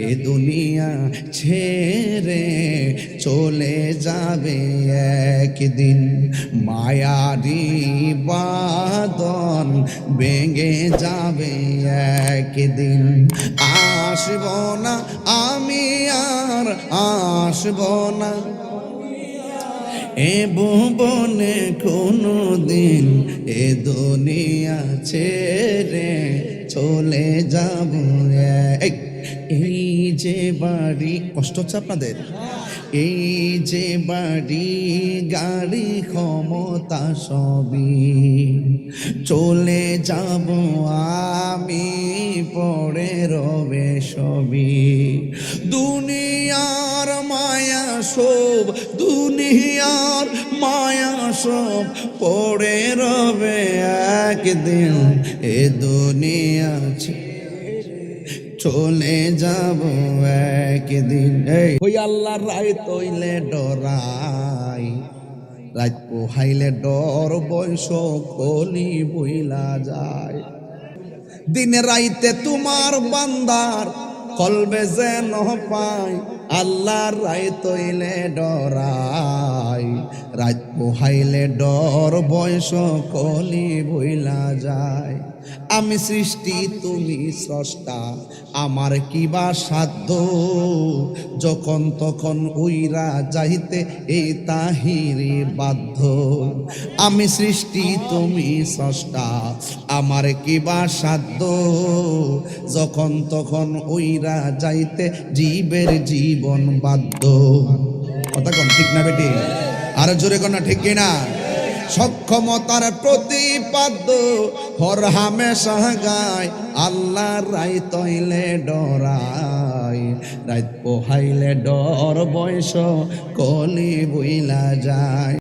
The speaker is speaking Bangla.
এ দুনিয়া ছেড়ে চলে যাবে একদিন মায়ারি বাদন ভেঙে যাবে একদিন আসব না আমি আর আসব না এ কোনো দিন এ দুনিয়া ছেড়ে চলে যাব এক। এই যে বাড়ি, কষ্ট হচ্ছে আপনাদের? এই যে বাড়ি, গাড়ি, ক্ষমতা সবই চলে যাব আমি পরে রবে সবই। দুনিয়ার মায়া সব, দুনিয়ার মায়া সব পড়ে রবে একদিন। এ দুনিয়া চলে যাব একদিন। ওই আল্লাহর রায় তৈলে ডরাই। রাত পোহাইলে ডর, বয়স কলি বইলা যায়। দিনে রাইতে তোমার বান্দার কলবে যেন পাই। আল্লাহর রায় তৈলে ডরাই। রাত পোহাইলে ডর, বয়স কলি বইলা যায়। আমি সৃষ্টি, তুমি স্রষ্টা, আমার কিবা সাধ্য? যখন তখন উইরা যাইতে এই তাহিরে বাধ্য। আমি সৃষ্টি, তুমি স্রষ্টা, আমার কিবা সাধ্য? যখন তখন উইরা যাইতে জীবের জীবন বাধ্য। কথা কম ঠিক না বেটি? আরও জোরে কন ঠিক কিনা? সক্ষমতার প্রতিপাদ্য হর হামেশা গায় আল্লাহ রাই তৈলে ডরাই রাত পোহাইলে ডর বয়স কলি বইলা যায়।